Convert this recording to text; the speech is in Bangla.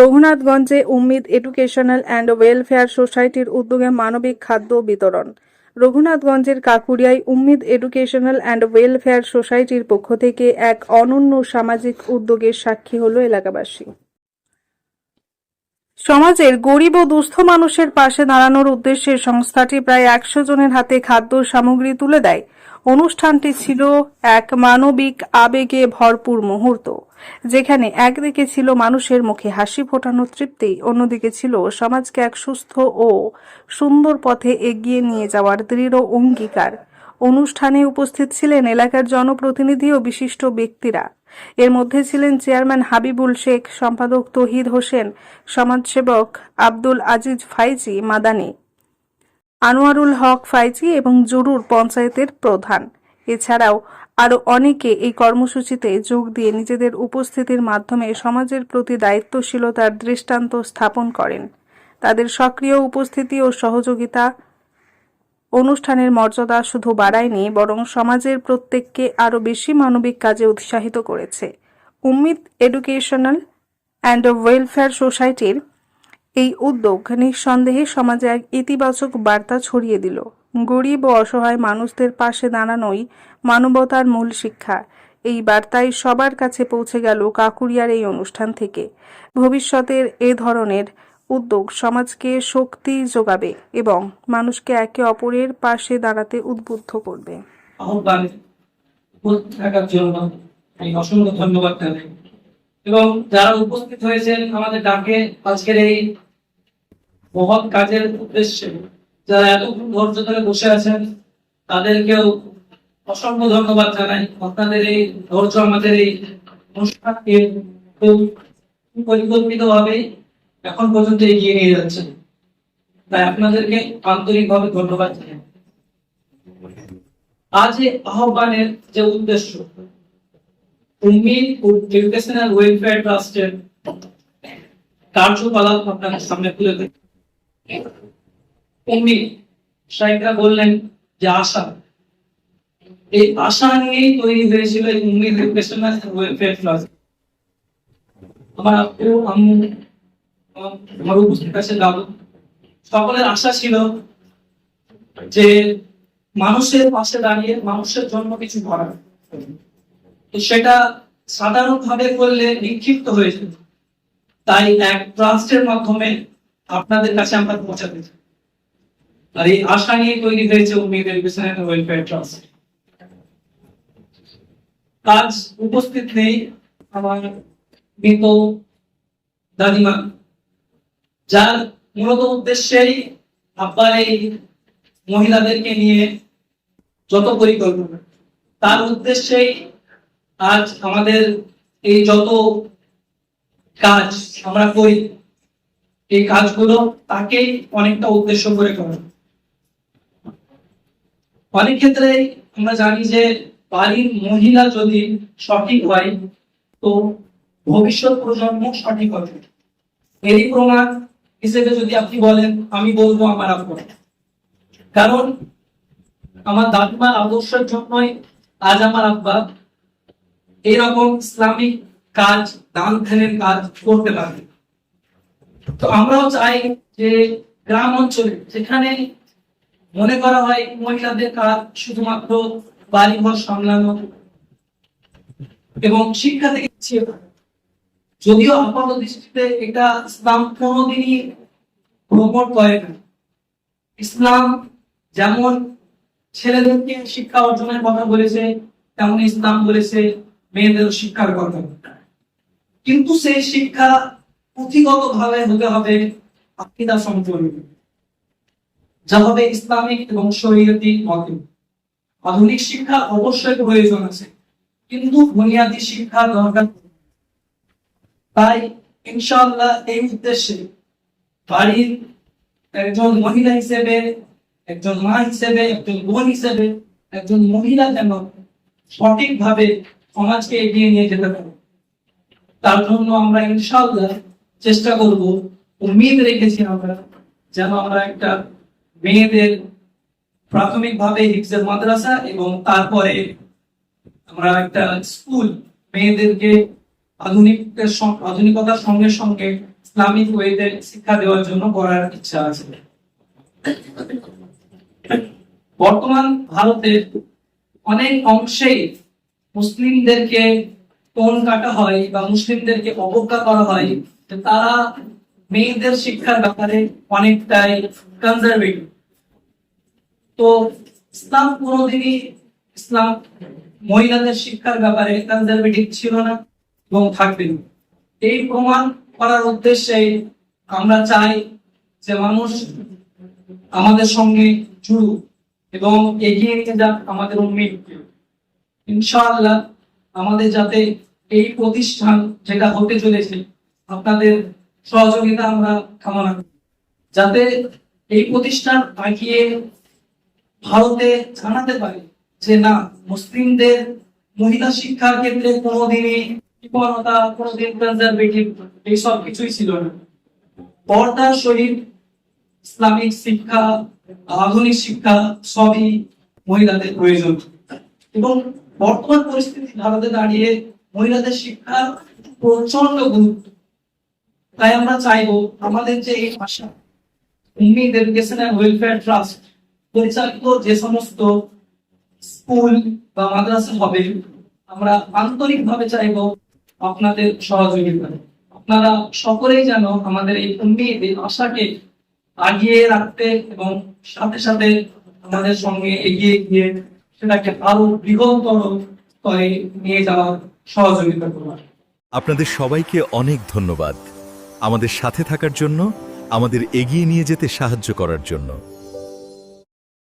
রঘুনাথগঞ্জে উম্মিদ এডুকেশনাল অ্যান্ড ওয়েলফেয়ার সোসাইটির উদ্যোগে মানবিক খাদ্য বিতরণ। রঘুনাথগঞ্জের কাকুরিয়ায় উম্মিদ এডুকেশনাল অ্যান্ড ওয়েলফেয়ার সোসাইটির পক্ষ থেকে এক অনন্য সামাজিক উদ্যোগের সাক্ষী হল এলাকাবাসী। সমাজের গরিব ও দুস্থ মানুষের পাশে দাঁড়ানোর উদ্দেশ্যে সংস্থাটি প্রায় একশো জনের হাতে খাদ্য সামগ্রী তুলে দেয়। অনুষ্ঠানটি ছিল এক মানবিক আবেগে ভরপুর মুহূর্ত, যেখানে একদিকে ছিল মানুষের মুখে হাসি ফোটানোর তৃপ্তি, অন্যদিকে ছিল সমাজকে এক সুস্থ ও সুন্দর পথে এগিয়ে নিয়ে যাওয়ার দৃঢ় অঙ্গীকার। অনুষ্ঠানে উপস্থিত ছিলেন এলাকার জনপ্রতিনিধি ও বিশিষ্ট ব্যক্তিরা। এর মধ্যে ছিলেন চেয়ারম্যান হাবিবুল শেখ, সম্পাদক তহিদ হোসেন, সমাজসেবক আব্দুল আজিজ ফাইজি, মাদানী। আনোয়ারুল হক ফাইজি এবং জরুর পঞ্চায়েতের প্রধান। এছাড়াও আরও অনেকে এই কর্মসূচিতে যোগ দিয়ে নিজেদের উপস্থিতির মাধ্যমে সমাজের প্রতি দায়িত্বশীলতার দৃষ্টান্ত স্থাপন করেন। তাদের সক্রিয় উপস্থিতি ও সহযোগিতা অনুষ্ঠানের মর্যাদা শুধু বাড়ায়নি, বরং সমাজের প্রত্যেককে আরও বেশি মানবিক কাজে উৎসাহিত করেছে। উম্মিদ এডুকেশনাল অ্যান্ড ওয়েলফেয়ার সোসাইটির এই উদ্যোগ নিঃসন্দেহে সমাজে এক ইতিবাচক বার্তা ছড়িয়ে দিল। গরিব ও অসহায় মানুষদের পাশে দাঁড়ানোই মানবতার মূল শিক্ষা। এই বার্তাই সবার কাছে পৌঁছে গেল কাকুরিয়ার এই অনুষ্ঠান থেকে। ভবিষ্যতের এ ধরনের উদ্যোগ সমাজকে শক্তি যোগাবে এবং মানুষকে একে অপরের পাশে দাঁড়াতে উদ্বুদ্ধ করবে। আহ্বানে থাকার জন্য অসংখ্য ধন্যবাদ এবং যারা উপস্থিত হয়েছেন, আমাদের ডাকে আজকের এই মহৎ কাজের উদ্দেশ্যে যারা এত ধৈর্য ধরে বসে আছেন, তাদেরকেও অসংখ্য ধন্যবাদ জানাই। আপনাদের এই ধৈর্য, আমাদের এই অনুষ্ঠানকে পরিকল্পিত ভাবে এখন পর্যন্ত এগিয়ে নিয়ে যাচ্ছেন। তাই আপনাদেরকে আন্তরিকভাবে ধন্যবাদ জানাই। আজ এই আহ্বানের যে উদ্দেশ্য এডুকেশনাল ওয়েলফেয়ার ট্রাস্টের কার্যকলাপ আপনাদের সামনে তুলে দেব শাইকা বললেন যে আশা। এই আশা নিয়েই তৈরি হয়েছিল এই আমার আপু, আম্মু, আমার- উপস্থিত আছে দাদু, সকলের আশা ছিল যে মানুষের পাশে দাঁড়িয়ে মানুষের জন্য কিছু করা তো সেটা সাধারণভাবে করলে নিক্ষিপ্ত হয়ে যেত তাই এক ট্রাস্টের মাধ্যমে আপনাদের কাছে আমরা পৌঁছাতে চাই। আর এই আশা নিয়ে তৈরি হয়েছে উম্মিদ এডুকেশন ওয়েলফেয়ার ট্রাস্ট কাজ উপস্থিত নেই আমার মৃত দাদিমা, যার মূলত উদ্দেশ্যেই আপনার এই মহিলাদেরকে নিয়ে যত পরিকল্পনা, তার উদ্দেশ্যেই আজ আমাদের এই যত কাজ আমরা করি এই কাজগুলো তাকেই অনেকটা উদ্দেশ্য করে করা। অনেক ক্ষেত্রে আমরা জানি যে বাড়ির মহিলা যদি সঠিক হয়, তো ভবিষ্যৎ প্রজন্ম সঠিক হবে। এরই প্রমাণ হিসেবে যদি আপনি বলেন, আমি বলব আমার আপনার কারণ আমার দাদিমার আদর্শের জন্যই আজ আমার আব্বা এরকম ইসলামিক কাজ দান ধ্যানের কাজ করতে পারে তো আমরাও চাই যে গ্রাম অঞ্চলে যেখানে মনে করা হয় মহিলাদের কাজ শুধুমাত্র বাড়ি ঘর সামলানো এবং শিক্ষা থেকে যদিও আপাত দৃষ্টিতে এটা ইসলাম কোনোদিনই প্রমোট করে না। ইসলাম যেমন ছেলেদেরকে শিক্ষা অর্জনের কথা বলেছে, তেমন ইসলাম বলেছে মেয়েদের শিক্ষার কথা। কিন্তু সেই শিক্ষা পুঁথিগত ভাবে হতে হবে আকিদা সম্পর্কে যা হবে ইসলামিক এবং শরীয়তি মতে। আধুনিক শিক্ষা অবশ্যই প্রয়োজন আছে, কিন্তু বুনিয়াদী শিক্ষা দরকার। তাই ইনশাআল্লাহ এই উদ্দেশ্যে বাড়ির একজন মহিলা হিসেবে, একজন মা হিসেবে, একজন বোন হিসেবে, একজন মহিলা যেন সঠিকভাবে সমাজকে এগিয়ে নিয়ে যেতে পারে। তার জন্য আমরা ইনশাআল্লাহ চেষ্টা করব, উম্মিদ রেখেছি আমরা, যেন আমরা একটা মেয়েদের প্রাথমিকভাবে হিফজের মাদ্রাসা এবং তারপরে আমরা একটা স্কুল মেয়েদেরকে আধুনিক আধুনিকতার সঙ্গে সঙ্গে ইসলামিক ওয়েতে শিক্ষা দেওয়ার জন্য করার ইচ্ছা আছে। বর্তমান ভারতের অনেক অংশেই মুসলিমদেরকে টোন কাটা হয় বা মুসলিমদেরকে অবজ্ঞা করা হয়। তারা মেয়েদের শিক্ষার ব্যাপারে অনেকটাই কনজারভেটিভ তো ইসলাম কোনোদিনই, ইসলাম মহিলাদের শিক্ষার ব্যাপারে কনজারভেটিভ ছিল না এবং থাকবে না। এই প্রমাণ করার উদ্দেশ্যে আমরা চাই যে মানুষ আমাদের সঙ্গে জুড়ুক এবং এগিয়ে নিয়ে যাক আমাদের উন্মিত ইনশাআল্লাহ আমাদের যাতে এই প্রতিষ্ঠান যেটা হতে চলেছে আপনাদের সহযোগিতা আমরা কামনা করি। যাতে এই প্রতিষ্ঠান আগিয়ে ভারতে জানাতে পারে যে না, মুসলিমদের মহিলা শিক্ষার ক্ষেত্রে কোনোদিনই বিপন্নতা কোনোদিন কনজারভেটিভ এইসব কিছুই ছিল না। পর্দার সহিত ইসলামিক শিক্ষা, আধুনিক শিক্ষা সবই মহিলাদের প্রয়োজন। এবং বর্তমান পরিস্থিতি ভারতে দাঁড়িয়ে মহিলাদের শিক্ষার প্রচণ্ড গুরুত্ব। তাই আমরা চাইব আমাদের যে এই ভাষা Ummid education and welfare trust পরিচালিত যে সমস্ত স্কুল বা মাদ্রাসা হবে, আমরা আন্তরিকভাবে চাইব আপনাদের সহযোগিতা। আপনারা সকলেই যেন আমাদের এই উম্মিদ এই আশাকে আগিয়ে রাখতে এবং সাথে সাথে আমাদের সঙ্গে এগিয়ে গিয়ে সেটাকে আরও বৃহত্তর স্তরে নিয়ে যাওয়ার সহযোগিতা করবার আপনাদের সবাইকে অনেক ধন্যবাদ। আমাদের সাথে থাকার জন্য আমাদের এগিয়ে নিয়ে যেতে সাহায্য করার জন্য।